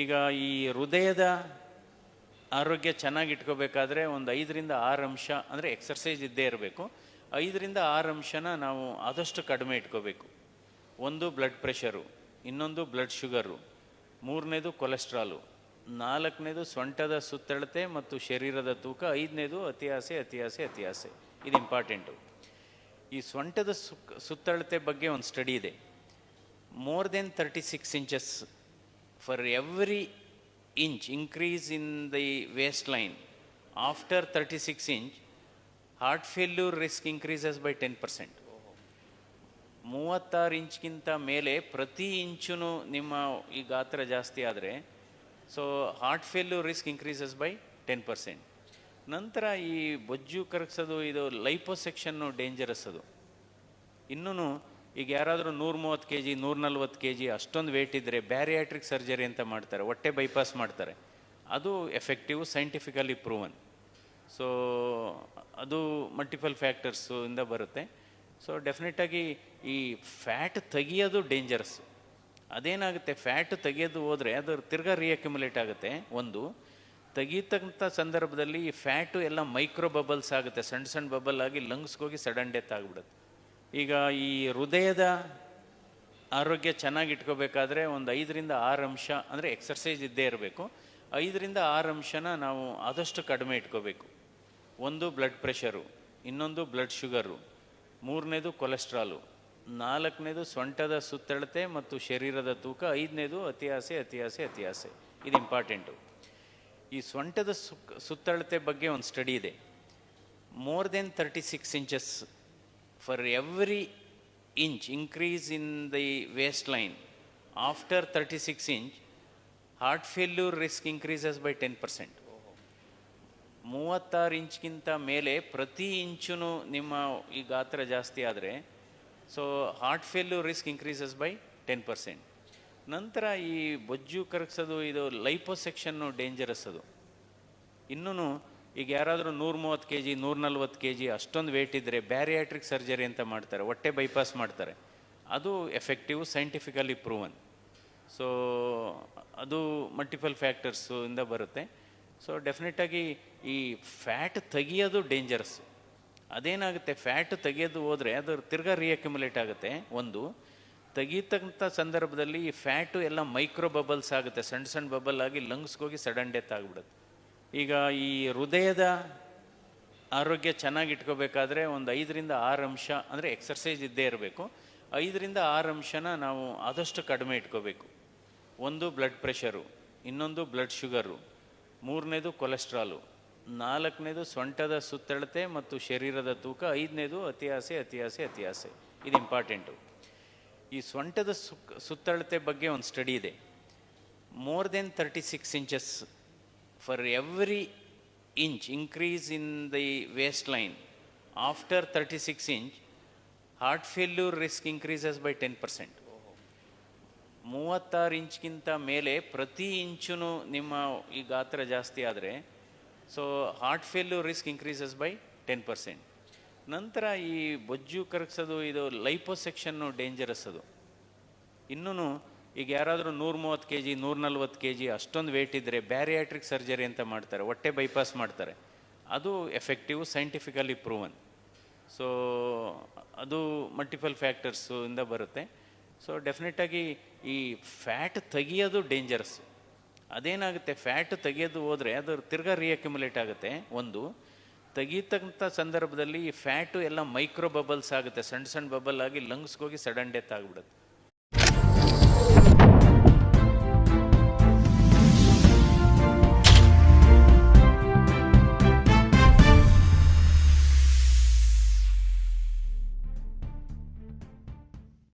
ಈಗ ಈ ಹೃದಯದ ಆರೋಗ್ಯ ಚೆನ್ನಾಗಿ ಇಟ್ಕೋಬೇಕಾದ್ರೆ ಒಂದು ಐದರಿಂದ ಆರು ಅಂಶ, ಅಂದರೆ ಎಕ್ಸರ್ಸೈಸ್ ಇದ್ದೇ ಇರಬೇಕು. ಐದರಿಂದ ಆರು ಅಂಶನ ನಾವು ಆದಷ್ಟು ಕಡಿಮೆ ಇಟ್ಕೋಬೇಕು. ಒಂದು ಬ್ಲಡ್ ಪ್ರೆಷರು ಇನ್ನೊಂದು ಬ್ಲಡ್ ಶುಗರು ಮೂರನೇದು ಕೊಲೆಸ್ಟ್ರಾಲು ನಾಲ್ಕನೇದು ಸೊಂಟದ ಸುತ್ತಳತೆ ಮತ್ತು ಶರೀರದ ತೂಕ, ಐದನೇದು ಅತಿ ಆಸೆ ಅತಿ ಆಸೆ ಅತಿ ಆಸೆ. ಇದು ಇಂಪಾರ್ಟೆಂಟು ಈ ಸೊಂಟದ ಸುತ್ತಳತೆ ಬಗ್ಗೆ ಒಂದು ಸ್ಟಡಿ ಇದೆ. More than 36 inches for every inch, increase in the waistline, after 36 inch heart failure risk increases by ten percent ಮೂವತ್ತಾರು ಇಂಚ್ಗಿಂತ ಮೇಲೆ ಪ್ರತಿ ಇಂಚುನು ನಿಮ್ಮ ಈ ಗಾತ್ರ ಜಾಸ್ತಿ ಆದರೆ so heart failure risk increases by ten percent ನಂತರ ಈ ಬೊಜ್ಜು ಕರಗಿಸೋದು, ಇದು ಲೈಪೋಸೆಕ್ಷನ್ನು ಡೇಂಜರಸ್ ಅದು. ಇನ್ನೂ ಈಗ ಯಾರಾದರೂ ನೂರ ಮೂವತ್ತು ಕೆ ಜಿ ನೂರ ನಲ್ವತ್ತು ಕೆ ಜಿ ಅಷ್ಟೊಂದು ವೇಟ್ ಇದ್ದರೆ ಬ್ಯಾರಿಯಾಟ್ರಿಕ್ ಸರ್ಜರಿ ಅಂತ ಮಾಡ್ತಾರೆ, ಹೊಟ್ಟೆ ಬೈಪಾಸ್ ಮಾಡ್ತಾರೆ. ಅದು ಎಫೆಕ್ಟಿವ್ ಸೈಂಟಿಫಿಕಲಿ ಪ್ರೂವನ್ ಸೊ ಅದು ಮಲ್ಟಿಪಲ್ ಫ್ಯಾಕ್ಟರ್ಸು ಇಂದ ಬರುತ್ತೆ. ಸೊ ಡೆಫಿನೆಟಾಗಿ ಈ ಫ್ಯಾಟ್ ತೆಗಿಯೋದು ಡೇಂಜರಸ್ ಅದೇನಾಗುತ್ತೆ ಫ್ಯಾಟ್ ತೆಗೆಯೋದು ಹೋದರೆ ಅದು ತಿರ್ಗಾ ರಿಅಕ್ಯುಮುಲೇಟ್ ಆಗುತ್ತೆ. ಒಂದು, ತೆಗೀತಕ್ಕಂಥ ಸಂದರ್ಭದಲ್ಲಿ ಈ ಫ್ಯಾಟು ಎಲ್ಲ ಮೈಕ್ರೋ ಬಬಲ್ಸ್ ಆಗುತ್ತೆ. ಸಣ್ಣ ಸಣ್ಣ ಬಬಲ್ ಆಗಿ ಲಂಗ್ಸ್ಗೋಗಿ ಸಡನ್ ಡೆತ್ ಆಗಿಬಿಡುತ್ತೆ. ಈಗ ಈ ಹೃದಯದ ಆರೋಗ್ಯ ಚೆನ್ನಾಗಿ ಇಟ್ಕೋಬೇಕಾದ್ರೆ ಒಂದು ಐದರಿಂದ ಆರು ಅಂಶ, ಅಂದರೆ ಎಕ್ಸರ್ಸೈಸ್ ಇದ್ದೇ ಇರಬೇಕು. ಐದರಿಂದ ಆರು ಅಂಶನ ನಾವು ಆದಷ್ಟು ಕಡಿಮೆ ಇಟ್ಕೋಬೇಕು. ಒಂದು ಬ್ಲಡ್ ಪ್ರೆಷರು ಇನ್ನೊಂದು ಬ್ಲಡ್ ಶುಗರು ಮೂರನೇದು ಕೊಲೆಸ್ಟ್ರಾಲು ನಾಲ್ಕನೇದು ಸೊಂಟದ ಸುತ್ತಳತೆ ಮತ್ತು ಶರೀರದ ತೂಕ, ಐದನೇದು ಅತಿ ಆಸೆ ಅತಿ ಆಸೆ ಅತಿ ಆಸೆ. ಇದು ಇಂಪಾರ್ಟೆಂಟು ಈ ಸೊಂಟದ ಸುತ್ತಳತೆ ಬಗ್ಗೆ ಒಂದು ಸ್ಟಡಿ ಇದೆ. More than thirty six inches for every inch increase in the waistline after thirty six inch heart failure risk increases by ten percent ಮೂವತ್ತಾರು ಇಂಚ್ಗಿಂತ ಮೇಲೆ ಪ್ರತಿ ಇಂಚುನು ನಿಮ್ಮ ಈ ಗಾತ್ರ ಜಾಸ್ತಿ ಆದರೆ so heart failure risk increases by ten percent ನಂತರ ಈ ಬೊಜ್ಜು ಕರಗಿಸೋದು, ಇದು ಲೈಪೋಸೆಕ್ಷನ್ನು ಡೇಂಜರಸ್ ಅದು. ಇನ್ನೂ ಈಗ ಯಾರಾದರೂ ನೂರ ಮೂವತ್ತು ಕೆ ಜಿ ನೂರ ನಲ್ವತ್ತು ಕೆ ಜಿ ಅಷ್ಟೊಂದು ವೇಟ್ ಇದ್ದರೆ ಬ್ಯಾರಿಯಾಟ್ರಿಕ್ ಸರ್ಜರಿ ಅಂತ ಮಾಡ್ತಾರೆ, ಹೊಟ್ಟೆ ಬೈಪಾಸ್ ಮಾಡ್ತಾರೆ. ಅದು ಎಫೆಕ್ಟಿವ್ ಸೈಂಟಿಫಿಕಲಿ ಪ್ರೂವನ್ ಸೊ ಅದು ಮಲ್ಟಿಪಲ್ ಫ್ಯಾಕ್ಟರ್ಸು ಇಂದ ಬರುತ್ತೆ. ಸೊ ಡೆಫಿನೆಟಾಗಿ ಈ ಫ್ಯಾಟ್ ತೆಗಿಯೋದು ಡೇಂಜರಸ್ ಅದೇನಾಗುತ್ತೆ ಫ್ಯಾಟ್ ತೆಗೆಯೋದು ಹೋದರೆ ಅದು ತಿರ್ಗಾ ರಿಅಕ್ಯುಮುಲೇಟ್ ಆಗುತ್ತೆ. ಒಂದು, ತೆಗೀತಕ್ಕಂಥ ಸಂದರ್ಭದಲ್ಲಿ ಈ ಫ್ಯಾಟು ಎಲ್ಲ ಮೈಕ್ರೋ ಬಬಲ್ಸ್ ಆಗುತ್ತೆ. ಸಣ್ಣ ಸಣ್ಣ ಬಬಲ್ ಆಗಿ ಲಂಗ್ಸ್ಗೋಗಿ ಸಡನ್ ಡೆತ್ ಆಗಿಬಿಡುತ್ತೆ. ಈಗ ಈ ಹೃದಯದ ಆರೋಗ್ಯ ಚೆನ್ನಾಗಿ ಇಟ್ಕೋಬೇಕಾದ್ರೆ ಒಂದು ಐದರಿಂದ ಆರು ಅಂಶ, ಅಂದರೆ ಎಕ್ಸರ್ಸೈಸ್ ಇದ್ದೇ ಇರಬೇಕು. ಐದರಿಂದ ಆರು ಅಂಶನ ನಾವು ಆದಷ್ಟು ಕಡಿಮೆ ಇಟ್ಕೋಬೇಕು. ಒಂದು ಬ್ಲಡ್ ಪ್ರೆಷರು ಇನ್ನೊಂದು ಬ್ಲಡ್ ಶುಗರು ಮೂರನೇದು ಕೊಲೆಸ್ಟ್ರಾಲು ನಾಲ್ಕನೇದು ಸೊಂಟದ ಸುತ್ತಳತೆ ಮತ್ತು ಶರೀರದ ತೂಕ, ಐದನೇದು ಅತಿ ಆಸೆ ಅತಿ ಆಸೆ ಅತಿ ಆಸೆ. ಇದು ಇಂಪಾರ್ಟೆಂಟು ಈ ಸೊಂಟದ ಸುತ್ತಳತೆ ಬಗ್ಗೆ ಒಂದು ಸ್ಟಡಿ ಇದೆ. More than thirty six inches for every inch increase in the waistline after thirty six inch heart failure risk increases by ten percent ಮೂವತ್ತಾರು ಇಂಚ್ಗಿಂತ ಮೇಲೆ ಪ್ರತಿ ಇಂಚುನು ನಿಮ್ಮ ಈ ಗಾತ್ರ ಜಾಸ್ತಿ ಆದರೆ so heart failure risk increases by ten percent ನಂತರ ಈ ಬೊಜ್ಜು ಕರಗಿಸೋದು, ಇದು ಲೈಪೋಸೆಕ್ಷನ್ನು ಡೇಂಜರಸ್ ಅದು. ಇನ್ನೂ ಈಗ ಯಾರಾದರೂ ನೂರ ಮೂವತ್ತು ಕೆ ಜಿ ನೂರ ನಲ್ವತ್ತು ಕೆ ಜಿ ಅಷ್ಟೊಂದು ವೇಟ್ ಇದ್ದರೆ ಬ್ಯಾರಿಯಾಟ್ರಿಕ್ ಸರ್ಜರಿ ಅಂತ ಮಾಡ್ತಾರೆ, ಹೊಟ್ಟೆ ಬೈಪಾಸ್ ಮಾಡ್ತಾರೆ. ಅದು ಎಫೆಕ್ಟಿವ್ ಸೈಂಟಿಫಿಕಲಿ ಪ್ರೂವನ್ ಸೊ ಅದು ಮಲ್ಟಿಪಲ್ ಫ್ಯಾಕ್ಟರ್ಸು ಇಂದ ಬರುತ್ತೆ. ಸೊ ಡೆಫಿನೆಟಾಗಿ ಈ ಫ್ಯಾಟ್ ತೆಗಿಯೋದು ಡೇಂಜರಸ್ ಅದೇನಾಗುತ್ತೆ ಫ್ಯಾಟ್ ತೆಗಿಯೋದು ಹೋದರೆ ಅದು ತಿರ್ಗಾ ರಿಅಕ್ಯುಮುಲೇಟ್ ಆಗುತ್ತೆ. ಒಂದು, ತೆಗೀತಕ್ಕಂಥ ಸಂದರ್ಭದಲ್ಲಿ ಈ ಫ್ಯಾಟು ಎಲ್ಲ ಮೈಕ್ರೋ ಬಬಲ್ಸ್ ಆಗುತ್ತೆ. ಸಣ್ಣ ಸಣ್ಣ ಬಬಲ್ ಆಗಿ ಲಂಗ್ಸ್ಗೋಗಿ ಸಡನ್ ಡೆತ್ ಆಗಿಬಿಡುತ್ತೆ.